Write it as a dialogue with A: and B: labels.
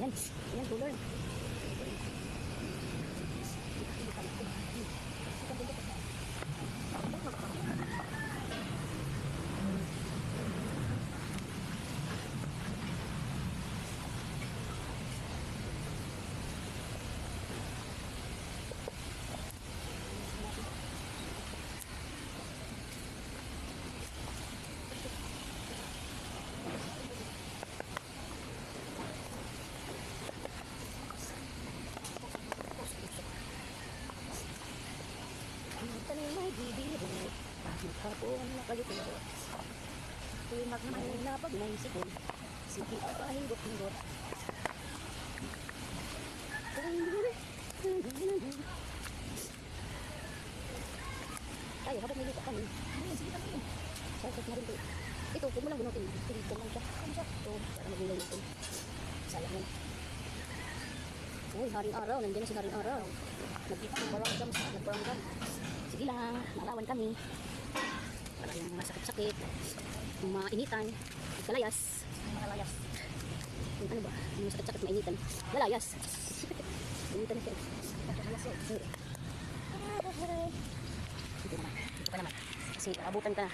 A: 你先吃你坐这儿 tuloy. Ang tanim ay bibili. Maghapon nakalito. Tumak naman na pag naisipon. Sige pa hindot-hindot. Tayo, habang may lupa kami. Sige kami. Sasot na rin ito. Ito, huwag mo lang bunutin. Dito lang siya. Ito, para magulay natin. Sayang yan. Uy, haring araw. Nandiyan na si haring araw. Nagparanggam sa nagparanggam. Sige lang, malawan kami. Para yung masakit-sakit, mainitan, kalayas. Kalayas. Ano ba? Masakit-sakit, mainitan. Lalayas. Initan na siya. Kalayas yan. Dito naman. Dito ka naman. Kasi abutan ka.